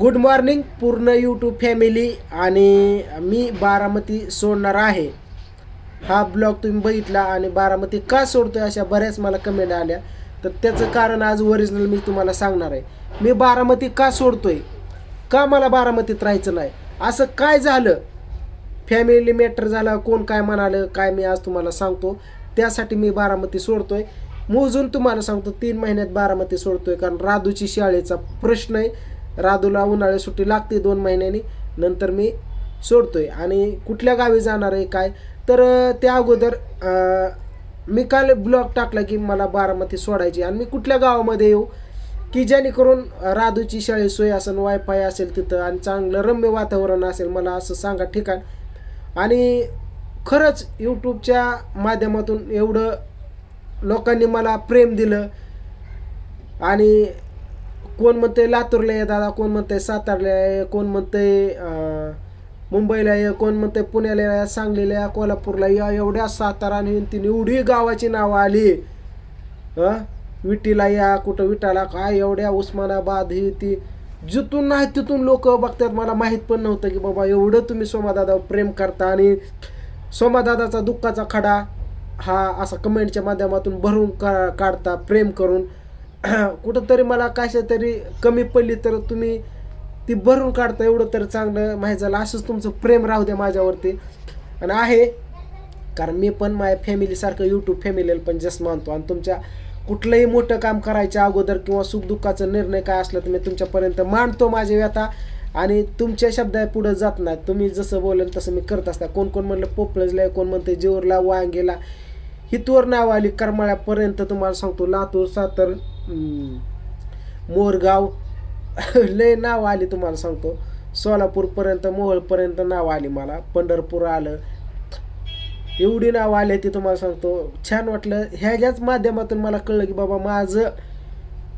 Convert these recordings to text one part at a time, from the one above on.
Good morning पूर्ण YouTube family आणि मी बारामती सोडणार आहे. हा ब्लॉग तुम्ही बघितला आणि बारामती का सोडतो आहे अशा बऱ्याच मला कमेंट आल्या. तर त्याचं कारण आज ओरिजिनल मी तुम्हाला सांगणार आहे. मी बारामती का सोडतो आहे का मला बारामतीत राहायचं नाही? असं काय झालं? फॅमिली मॅटर झालं कोण काय म्हणालं काय मी आज तुम्हाला सांगतो. त्यासाठी मी बारामती सोडतो आहे मोजून तुम्हाला सांगतो तीन महिन्यात बारामती सोडतो आहे कारण राधूची शाळेचा प्रश्न आहे. राधूला उन्हाळी सुट्टी लागते दोन महिन्यांनी. नंतर मी सोडतोय. आणि कुठल्या गावी जाणार आहे काय? तर त्या अगोदर मी काल ब्लॉग टाकला की मला बारामती सोडायची आणि मी कुठल्या गावामध्ये येऊ? की जेणेकरून राधूची शाळेत सोय असेल वायफाय असेल तिथं आणि चांगलं रम्य वातावरण असेल मला असं सांगा ठिकाण. आणि खरंच यूट्यूबच्या माध्यमातून एवढं लोकांनी मला प्रेम दिलं. आणि कोण म्हणते लातूरला आहे दादा कोण म्हणते सातारला आहे कोण म्हणते मुंबईला आहे कोण म्हणते पुण्याला आहे सांगलीला आहे कोल्हापूरला या एवढ्या सातारा आणि तिने एवढी गावाची नावं आली. विटीला या कुठं विटाला काय एवढ्या उस्मानाबाद ही ती जिथून नाही तिथून लोक बघतात मला माहीत पण नव्हतं की बाबा एवढं तुम्ही सोमादादा प्रेम करता आणि सोमादादाचा दुःखाचा खडा हा असा कमेंटच्या माध्यमातून भरून का काढता प्रेम करून. कुठंतरी मला कशा तरी कमी पडली तर तुम्ही ती भरून काढता एवढं तर चांगलं माहीत झालं. असंच तुमचं प्रेम राहू द्या माझ्यावरती. आणि आहे कारण मी पण माझ्या फॅमिलीसारखं यूट्यूब फॅमिलीला पण जस्ट मानतो. आणि तुमच्या कुठलंही मोठं काम करायच्या अगोदर किंवा सुखदुःखाचा निर्णय काय असला तर मी तुमच्यापर्यंत मांडतो माझी व्यथा. आणि तुमच्या शब्दा पुढे जात नाही. तुम्ही जसं बोलेल तसं मी करत असता. कोण कोण म्हणलं पोपळजला कोण म्हणते जेवरला वांगेला. हितवर नाव आली करमाळ्यापर्यंत तुम्हाला सांगतो. लातूर सातर मोरगाव. लय नाव आली तुम्हाला सांगतो. सोलापूरपर्यंत मोहोळपर्यंत नाव आली मला. पंढरपूर आलं. एवढी नाव आली ती तुम्हाला सांगतो. छान वाटलं. ह्याच्याच माध्यमातून मला कळलं की बाबा माझं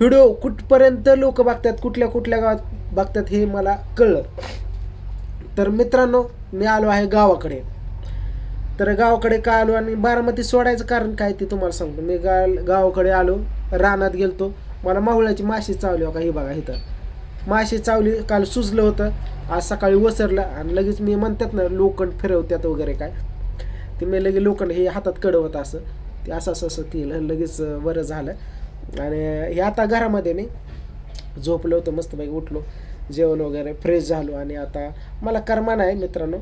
व्हिडिओ कुठपर्यंत लोक बघतात कुठल्या कुठल्या गावात बघतात हे मला कळलं. तर मित्रांनो मी आलो आहे गावाकडे. तर गावाकडे का आलो आणि बारामती सोडायचं कारण काय ते तुम्हाला सांगतो. मी गा गावाकडे आलो रानात गेलतो. मला माहुळ्याची माशी चावली हो का हे बघा इथं. माशी चावली काल सुजलं होतं. आज सकाळी वसरलं आणि लगेच मी म्हणतात ना लोखंड फिरवत्यात वगैरे काय. ते मी लगेच लोखंड हे हातात कडवत असं. ते असं असं असं केलं लगेच बरं झालं. आणि हे आता घरामध्ये मी झोपलो होतो मस्तपैकी उठलो. जेवण वगैरे फ्रेश झालो आणि आता मला करमाना आहे मित्रांनो.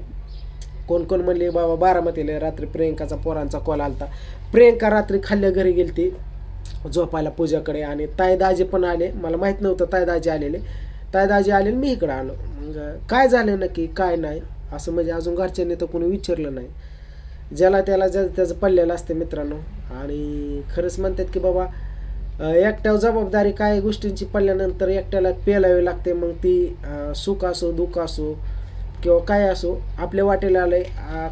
कोण कोण म्हणले बाबा बारामतीला रात्री प्रियंकाचा पोरांचा कॉल आलता. प्रियंका रात्री खाल्ल्या घरी गेलती झोपायला पूजाकडे आणि तायदाजी पण आले. मला माहीत नव्हतं तायदाजी आलेले. तायदाजी आले आणि मी इकडं आलो. मग काय झालं नक्की? काय नाही. असं म्हणजे अजून घरच्यांनी तर कोणी विचारलं नाही. ज्याला त्याला ज्या त्याचं पडलेलं असते मित्रांनो. आणि खरंच म्हणतात की बाबा एकट्यावर जबाबदारी काय गोष्टींची पडल्यानंतर एकट्याला पेलावी लागते. मग ती सुख असो दुःख असो किंवा काय असो आपल्या वाटेला आलंय आहे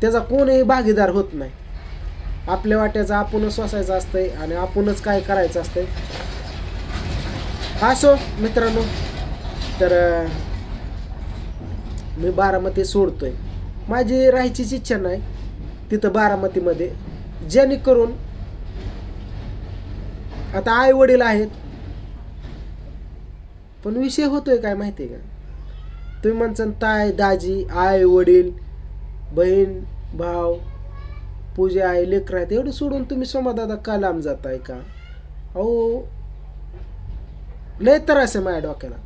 त्याचा कोणही भागीदार होत नाही. आपल्या वाट्याचं आपणच वसायचं असतंय आणि आपणच काय करायचं असतंय. असो मित्रांनो. तर मी बारामती सोडतोय. माझी राहायचीच इच्छा नाही तिथं बारामतीमध्ये. जेणेकरून आता आई वडील आहेत. पण विषय होतोय काय माहिती आहे का? तुम्ही म्हणसान ताय दाजी आई वडील बहीण भाव पूजा आहे लेकर आहेत एवढं सोडून तुम्ही सोमादादा का लांब जाताय का? अहो लय तर असे माझ्या डोक्याला.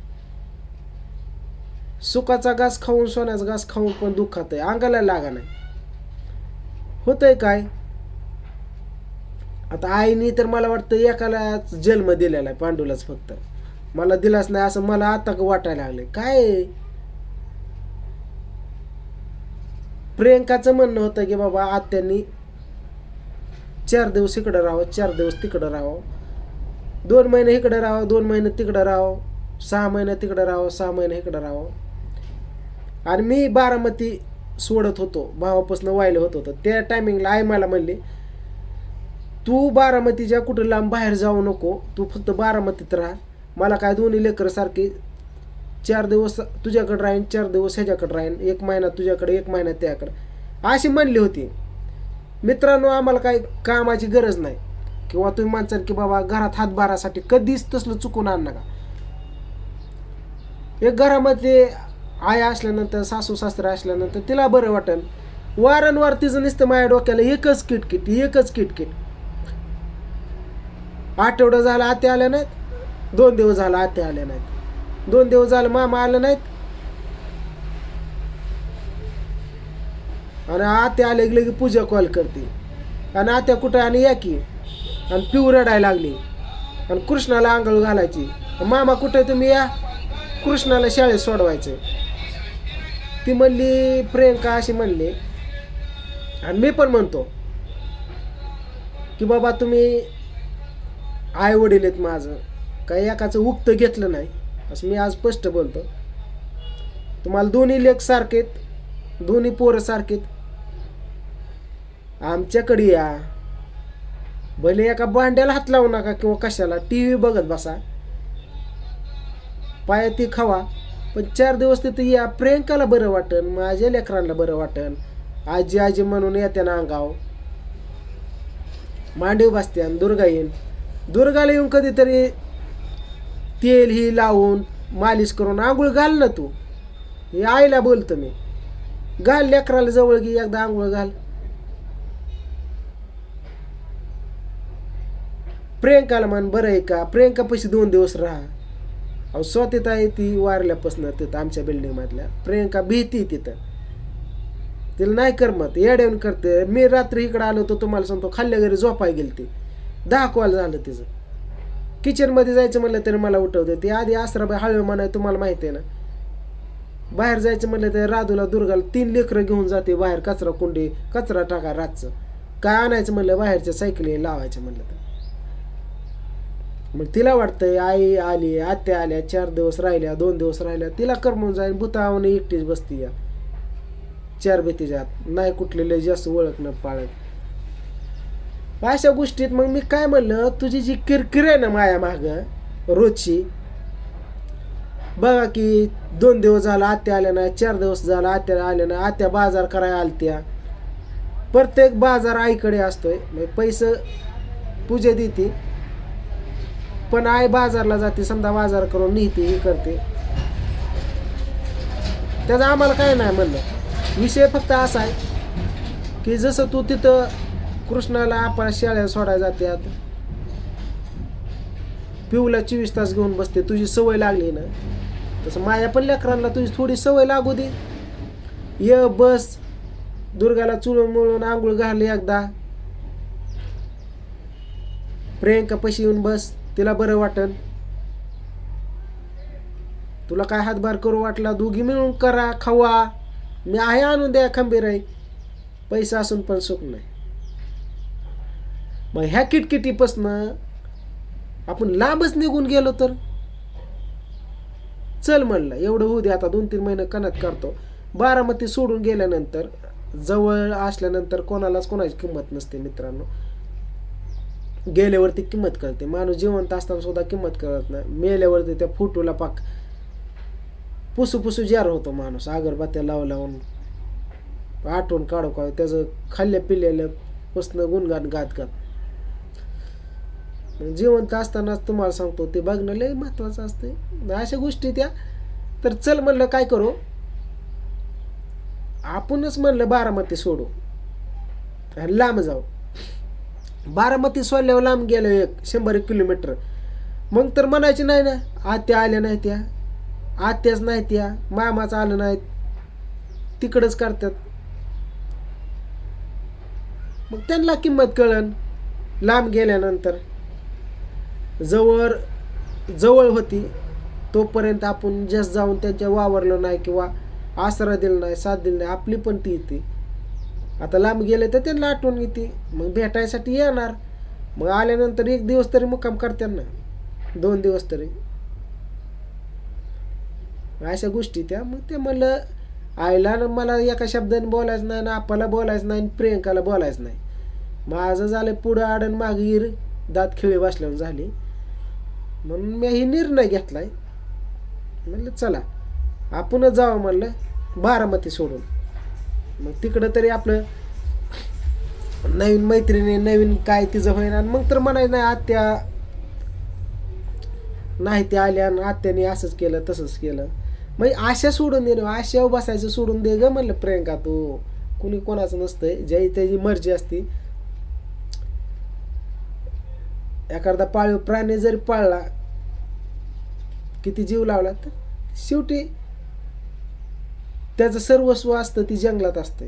सुखाचा घास खाऊन सोन्याचा घास खाऊन पण दुखात आहे अंगाला लागा नाही. होतंय काय? आता आईनी तर मला वाटतं एकालाच जन्म दिलेला आहे पांडूलाच फक्त. मला दिलाच नाही असं मला आता वाटायला लागले काय आहे? प्रियंकाचं म्हणणं होतं की बाबा आत्यांनी चार दिवस इकडं राहावं चार दिवस तिकडं राहावं. दोन महिने इकडं राहावं दोन महिने तिकडं राहावं. सहा महिने तिकडं राहावं सहा महिने इकडं राहावं. आणि मी बारामती सोडत होतो भावापासून व्हायलं होत होतं. त्या टायमिंगला आई मला म्हणली तू बारामतीच्या कुठं लांब बाहेर जाऊ नको तू फक्त बारामतीत राहा. मला काय दोन्ही लेकरसारखी चार दिवस तुझ्याकडे राहीन चार दिवस ह्याच्याकडे राहीन एक महिना तुझ्याकडे एक महिना त्याकडे. अशी म्हणली होती. मित्रांनो आम्हाला काही कामाची गरज नाही. किंवा तुम्ही म्हणसाल की बाबा घरात हातभारासाठी कधीच तसलं चुकून आण नका. एक घरामध्ये आई असल्यानंतर सासू सासरे असल्यानंतर तिला बरं वाटेल. वारंवार तिचं नुसतं माझ्या डोक्याला एकच किटकिट एकच किटकिट. आठवडा झाला आत्या आल्या नाहीत. दोन दिवस झाला आत्या आल्या नाहीत. दोन दिवस झालं मामा आलं नाहीत. आणि आत्या आले गेले की पूजा कॉल करते. आणि आत्या कुठं आणि या की? आणि पिऊ रडायला लागली. आणि कृष्णाला आंघोळ घालायची. मामा कुठे तुम्ही या? कृष्णाला शाळेत सोडवायचं. ती म्हणली प्रियंका अशी म्हणली. आणि मी पण म्हणतो की बाबा तुम्ही आई वडील आहेत माझं. काही एकाचं उक्त घेतलं नाही. असं मी आज स्पष्ट बोलतो. तुम्हाला दोन्ही लेख सारखेत दोन्ही पोरं सारखेत आमच्याकडे या. भले एका भांड्याला हात लावू नका किंवा कशाला टी व्ही बघत बसा. पाया ती खावा पण चार दिवस तिथं या प्रियंकाला बरं वाटन माझ्या लेकरांना बरं वाटन. आजी आजी म्हणून येते ना अंगाव. मांडीव बसत्यान दुर्गा येईन. दुर्गाला येऊन कधीतरी तेल ही लावून मालिश करून आंघोळ घाल ना तू. हे आईला बोलतो मी. घाल लेकराला जवळ घे एकदा आंघोळ घाल. प्रियंकाला म्हण बरं आहे का? प्रियंका पैसे दोन दिवस राहा. अहो स्वतः आहे ती वारल्यापासून तिथं आमच्या बिल्डिंगमधल्या प्रियंका भीती तिथं. तिला नाही करमत. येड्यावून करते. मी रात्री इकडं आलो तर तुम्हाला सांगतो खाल्ल्या घरी झोपाय गेली ती दहा कॉल झालं तिचं. किचनमध्ये जायचं म्हणलं तरी मला उठवते. ती आधी आसराबाई हळू म्हणाय तुम्हाला माहिती आहे ना बाहेर जायचं म्हणलं तर राधूला दुर्गाला तीन लेकरं घेऊन जाते बाहेर कचरा कुंडी कचरा टाका रातचं. काय आणायचं म्हणलं बाहेरच्या सायकली लावायचं म्हणलं तर. मग तिला वाटतंय आई आली आत्या आल्या चार दिवस राहिल्या दोन दिवस राहिल्या तिला करमून जाईल भूतावून एकटीच बसती या चार भीतीच्या आत नाही कुठले लय जास्त ओळख न पाळत. अशा गोष्टीत मग मी काय म्हणलं तुझी जी किरकिर आहे ना माया माग रोजची बघा की दोन दिवस झाला आत्या आल्या नाही चार दिवस झाला आत्या आल्या नाही आत्या बाजार करायला आलत्या. प्रत्येक बाजार आईकडे असतोय. म्हणजे पैसे पूजे देते. पण आई बाजारला जाते समजा बाजार करून नेते हे करते. त्याचं आम्हाला काय नाही म्हणलं विषय फक्त असा आहे की जसं तू तिथं कृष्णाला आपण शाळेत सोडायला आता. पिऊला चोवीस तास घेऊन बसते तुझी सवय लागली ना. तसं माझ्या पण लेकरांना तुझी थोडी सवय लागू दे. ये बस. दुर्गाला चुळून मुळून आंघोळ घालली एकदा. प्रियंका पशी येऊन बस तिला बरं वाटन. तुला काय हातभार करू वाटला दोघी मिळून करा खावा. मी आहे आणून द्या खंबीर आहे. पैसा असून पण सुख नाही. मग ह्या किटकिटीपासनं आपण लांबच निघून गेलो तर? चल म्हणलं एवढं होऊ दे आता दोन तीन महिने कनक करतो बारामती सोडून गेल्यानंतर जवळ असल्यानंतर कोणालाच कोणाची किंमत नसते मित्रांनो. गेल्यावरती किंमत कळते. माणूस जिवंत असताना सुद्धा किंमत कळत नाही. मेल्यावरती त्या फोटोला पाक पुसू पुसू जार होतो माणूस. अगरबत्त्या लावून लावून आठवण काढू काढू त्याचं खाल्ल्या पिल्लेलं पुसणं गुणगान गात गात. जिवंत असतानाच तुम्हाला सांगतो ते बघणं लय महत्वाचं असते अशा गोष्टी त्या. तर चल म्हणलं काय करू? आपणच म्हणलं बारामती सोडू. आणि लांब जाऊ. बारामती सोडल्यावर लांब गेलो एक शंभर एक किलोमीटर. मग तर म्हणायचे नाही ना आत्या आल्या नाही त्या. आत्याच नाही त्या. मामाच आलं नाहीत. तिकडंच करतात. मग त्यांना किंमत कळन. लांब गेल्यानंतर. जवळ जवळ होती तोपर्यंत आपण जस जाऊन त्यांच्या वावरलो नाही किंवा आसरा दिला नाही साथ दिला नाही आपली पण ती येते. आता लांब गेले तर त्यांना आठवण येते. मग भेटायसाठी येणार. मग आल्यानंतर एक दिवस तरी मुक्काम करतात ना दोन दिवस तरी. अशा गोष्टी त्या. मग ते म्हणलं आईला ना मला एका शब्दाने बोलायचं नाही ना आपाला बोलायचं नाही आणि प्रियंकाला बोलायचं नाही. माझं झालं पुढं आडन मागीर दात खिळे बसल्यावर झाली. म्हणून मी हे निर्णय घेतलाय. म्हणलं चला आपणच जावं म्हणलं बारामती सोडून. मग तिकडं तरी आपलं नवीन मैत्रिणी नवीन काय तिचं होईना आणि मग तर म्हणायचं नाही आत्या नाही ते आल्या आणि आत्याने असंच केलं तसंच केलं. मग आशा सोडून दे ना आशा बसायचं सोडून दे ग म्हणलं प्रियंका तू कुणी कोणाचं नसतंय ज्याची त्याची मर्जी असती एखादा पाळीव प्राणी जरी पाळला किती जीव लावला तर शेवटी त्याचं सर्वस्व असतं ती जंगलात असते.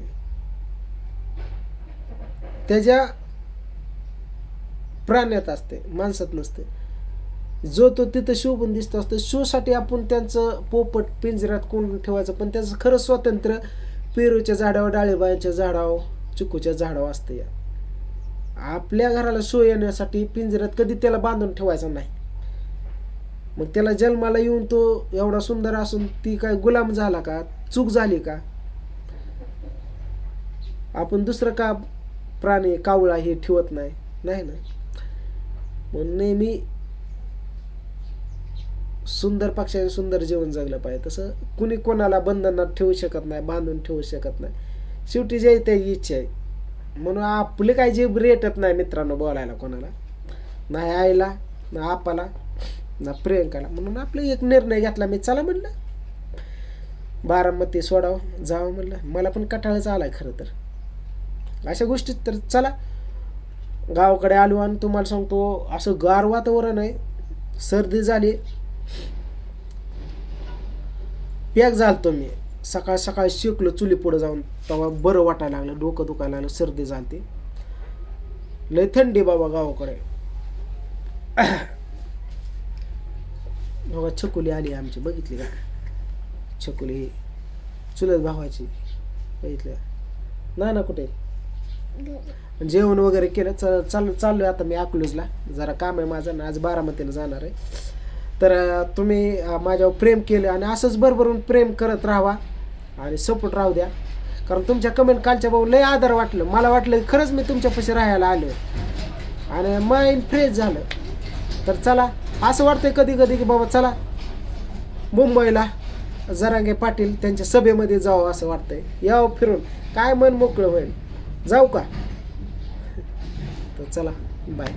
त्याच्या प्राण्यात असते माणसात नसते. जो तो तिथं शोभून दिसतो असतो शोसाठी आपण त्यांचं पोपट पिंजऱ्यात कोंडून ठेवायचं पण त्याचं खरं स्वातंत्र्य पेरूच्या झाडावर डाळिंबाच्या झाडावर चिकूच्या झाडावर असतं या आपल्या घराला सोय येण्यासाठी पिंजऱ्यात कधी त्याला बांधून ठेवायचं नाही. मग त्याला जन्माला येऊन तो एवढा सुंदर असून ती काय गुलाम झाला का? चूक झाली का? आपण दुसरं का प्राणी कावळा हे ठेवत नाही? नाही ना? म्हणून नेहमी सुंदर पक्षाने सुंदर जीवन जगलं पाहिजे. तसं कुणी कोणाला बंधनात ठेवू शकत नाही बांधून ठेवू शकत नाही. शेवटी जे त्याची इच्छा आहे. म्हणून आपले काय जीव रेटत नाही मित्रांनो बोलायला कोणाला. नाही आईला ना आपाला ना प्रियंकाला. म्हणून आपला एक निर्णय घेतला मी. चला म्हणलं. बारामती सोडावं जावं म्हणलं. मला पण कटाळाच आलाय खरं तर. अशा गोष्टीत तर चला. गावाकडे आलो आणि तुम्हाला सांगतो असं गार वातावरण आहे. सर्दी झाली. पॅक झालतो मी. सकाळ सकाळी शिकलो चुली पुढे जाऊन. तेव्हा बरं वाटायला लागलं डोकं दुखायला लागलं सर्दी झाली लय थंडी बाबा गावाकडे. बघा छकुली आली आमची बघितली का? छकुली चुलत भावाची बघितली ना ना कुठे जेवण वगैरे केलं च चाल चाललोय आता मी अकलूजला. जरा काम आहे माझं आज बारामतीला जाणार आहे. तर तुम्ही माझ्यावर प्रेम केलं आणि असंच भरभरून प्रेम करत राहावा. आणि सपोर्ट राहू द्या. कारण तुमच्या कमेंट कालच्या भाऊ लय आदर वाटलं. मला वाटलं खरंच मी तुमच्यापाशी राहायला आलो आणि माइंड फ्रेश झालं. तर चला असं वाटतंय कधी कधी की बाबा चला मुंबईला जरांगे पाटील त्यांच्या सभेमध्ये जावं असं वाटतंय. यावं फिरून. काय मन मोकळं होईल. जाऊ का? तर चला बाय